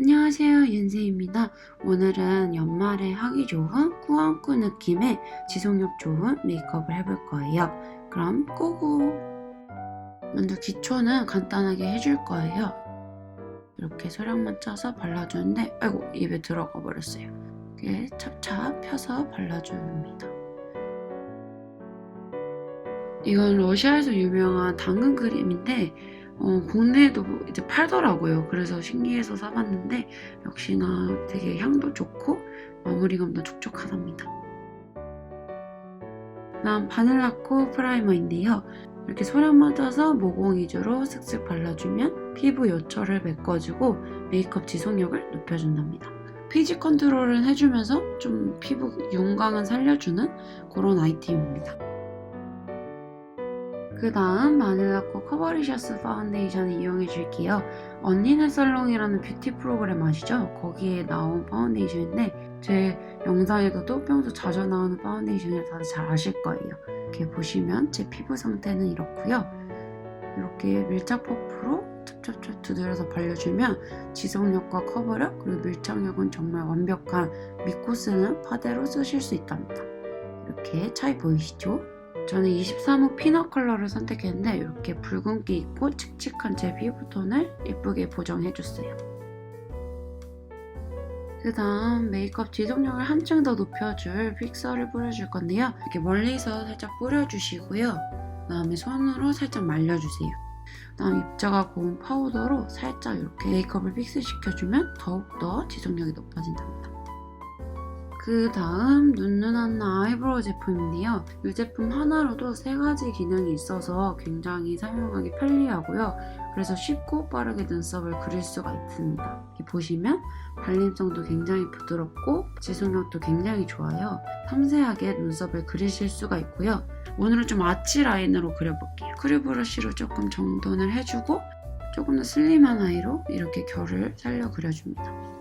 안녕하세요 윤세입니다. 오늘은 연말에 하기 좋은 꾸안꾸 느낌의 지속력 좋은 메이크업을 해볼 거예요. 그럼 고고! 먼저 기초는 간단하게 해줄 거예요. 이렇게 소량만 짜서 발라주는데 아이고 입에 들어가 버렸어요. 이렇게 찹찹 펴서 발라줍니다. 이건 러시아에서 유명한 당근 크림인데 어, 국내에도 이제 팔더라고요. 그래서 신기해서 사봤는데 역시나 되게 향도 좋고 마무리감도 촉촉하답니다. 다음 바닐라코 프라이머인데요. 이렇게 소량만 짜서 모공 위주로 슥슥 발라주면 피부 요철을 메꿔주고 메이크업 지속력을 높여준답니다. 피지 컨트롤은 해주면서 좀 피부 윤광은 살려주는 그런 아이템입니다. 그 다음 마닐라코 커버리셔스 파운데이션을 이용해 줄게요. 언니네 살롱이라는 뷰티 프로그램 아시죠? 거기에 나온 파운데이션인데 제 영상에서도 평소 자주 나오는 파운데이션을 다들 잘 아실 거예요. 이렇게 보시면 제 피부 상태는 이렇고요. 이렇게 밀착 퍼프로 찹찹찹 두드려서 발려주면 지속력과 커버력 그리고 밀착력은 정말 완벽한 쓰는 파데로 쓰실 수 있답니다. 이렇게 차이 보이시죠? 저는 23호 피넛 컬러를 선택했는데 이렇게 붉은기 있고 칙칙한 제 피부톤을 예쁘게 보정해줬어요. 그 다음 메이크업 지속력을 한층 더 높여줄 픽서를 뿌려줄 건데요. 이렇게 멀리서 살짝 뿌려주시고요. 그 다음에 손으로 살짝 말려주세요. 그 다음 입자가 고운 파우더로 살짝 이렇게 메이크업을 픽스시켜주면 더욱더 지속력이 높아진답니다. 그 다음 눈눈한 아이브로우 제품인데요. 이 제품 하나로도 세 가지 기능이 있어서 굉장히 사용하기 편리하고요. 그래서 쉽고 빠르게 눈썹을 그릴 수가 있습니다. 보시면 발림성도 굉장히 부드럽고 지속력도 굉장히 좋아요. 섬세하게 눈썹을 그리실 수가 있고요. 오늘은 좀 아치 라인으로 그려볼게요. 크류 브러쉬로 조금 정돈을 해주고 조금 더 슬림한 아이로 이렇게 결을 살려 그려줍니다.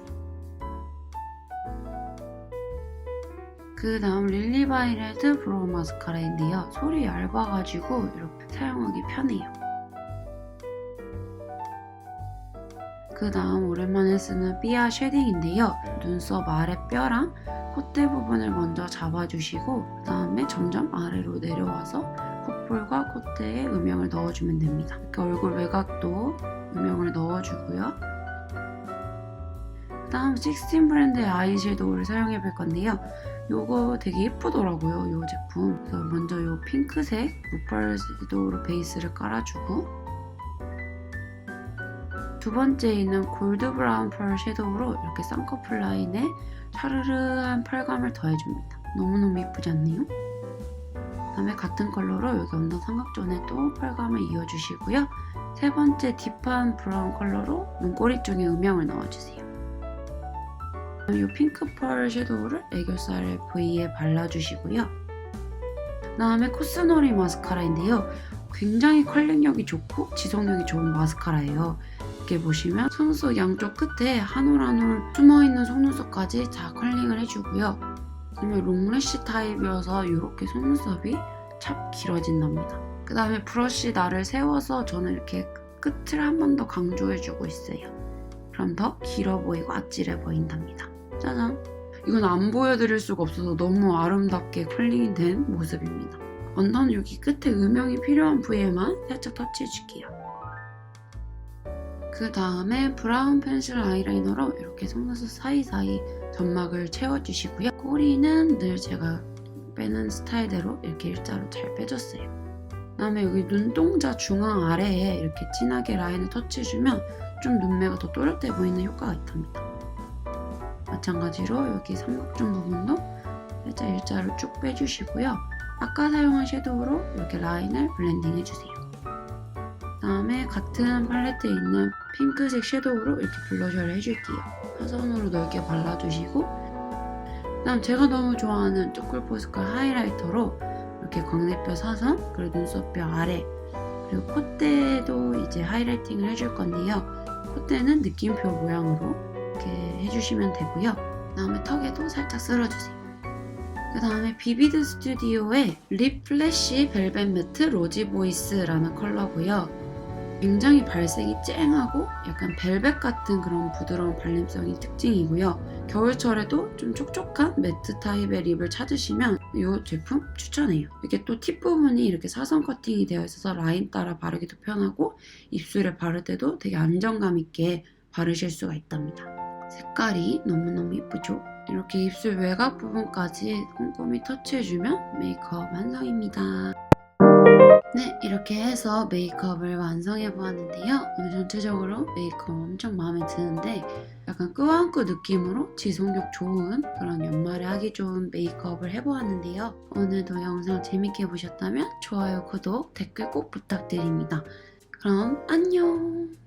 그 다음 릴리바이 레드 브로우 마스카라인데요. 솔이 얇아가지고 이렇게 사용하기 편해요. 그 다음 오랜만에 쓰는 삐아 쉐딩인데요. 눈썹 아래 뼈랑 콧대 부분을 먼저 잡아주시고 그 다음에 점점 아래로 내려와서 콧볼과 콧대에 음영을 넣어주면 됩니다. 이렇게 얼굴 외곽도 음영을 넣어주고요. 그 다음 16 브랜드의 아이섀도우를 사용해 볼 건데요. 요거 되게 예쁘더라고요, 요 제품. 그래서 먼저 요 핑크색 무펄 섀도우로 베이스를 깔아주고 두 번째에는 골드 브라운 펄 섀도우로 이렇게 쌍꺼풀 라인에 차르르한 펄감을 더해줍니다. 너무너무 예쁘지 않나요? 그다음에 같은 컬러로 여기 언더 삼각존에 또 펄감을 이어주시고요. 세 번째 딥한 브라운 컬러로 눈꼬리 쪽에 음영을 넣어주세요. 이 핑크 펄 섀도우를 애교살 부위에 발라주시고요. 그 다음에 코스놀이 마스카라인데요. 굉장히 컬링력이 좋고 지속력이 좋은 마스카라예요. 이렇게 보시면 속눈썹 양쪽 끝에 한 올 한 올 숨어있는 속눈썹까지 다 컬링을 해주고요. 그다음에 롱래쉬 타입이어서 이렇게 속눈썹이 찹 길어진답니다. 그 다음에 브러쉬 날을 세워서 저는 이렇게 끝을 한 번 더 강조해주고 있어요. 그럼 더 길어 보이고 아찔해 보인답니다. 짜잔! 이건 안 보여드릴 수가 없어서 너무 아름답게 컬링이 된 모습입니다. 언더는 여기 끝에 음영이 필요한 부위에만 살짝 터치해줄게요. 그 다음에 브라운 펜슬 아이라이너로 이렇게 속눈썹 사이사이 점막을 채워주시고요. 꼬리는 늘 제가 빼는 스타일대로 이렇게 일자로 잘 빼줬어요. 그 다음에 여기 눈동자 중앙 아래에 이렇게 진하게 라인을 터치해주면 좀 눈매가 더 또렷해 보이는 효과가 있답니다. 마찬가지로 여기 삼각존 부분도 살짝 일자로 쭉 빼주시고요. 아까 사용한 섀도우로 이렇게 라인을 블렌딩 해주세요. 다음에 같은 팔레트에 있는 핑크색 섀도우로 이렇게 블러셔를 해줄게요. 사선으로 넓게 발라주시고 그다음 제가 너무 좋아하는 쪼끌포스컬 하이라이터로 이렇게 광대뼈 사선 그리고 눈썹뼈 아래 그리고 콧대도 이제 하이라이팅을 해줄 건데요. 콧대는 느낌표 모양으로 해주시면 되고요. 그 다음에 턱에도 살짝 쓸어주세요. 그 다음에 비비드 스튜디오의 립 플래시 벨벳 매트 로지 보이스라는 컬러고요. 굉장히 발색이 쨍하고 약간 벨벳 같은 그런 부드러운 발림성이 특징이고요. 겨울철에도 좀 촉촉한 매트 타입의 립을 찾으시면 이 제품 추천해요. 이게 또 팁 부분이 이렇게 사선 커팅이 되어 있어서 라인 따라 바르기도 편하고 입술에 바를 때도 되게 안정감 있게 바르실 수가 있답니다. 색깔이 너무너무 예쁘죠? 이렇게 입술 외곽 부분까지 꼼꼼히 터치해주면 메이크업 완성입니다. 네, 이렇게 해서 메이크업을 완성해 보았는데요. 오늘 전체적으로 메이크업 엄청 마음에 드는데 약간 꾸안꾸 느낌으로 지속력 좋은 그런 연말에 하기 좋은 메이크업을 해보았는데요. 오늘도 영상 재밌게 보셨다면 좋아요, 구독, 댓글 꼭 부탁드립니다. 그럼 안녕!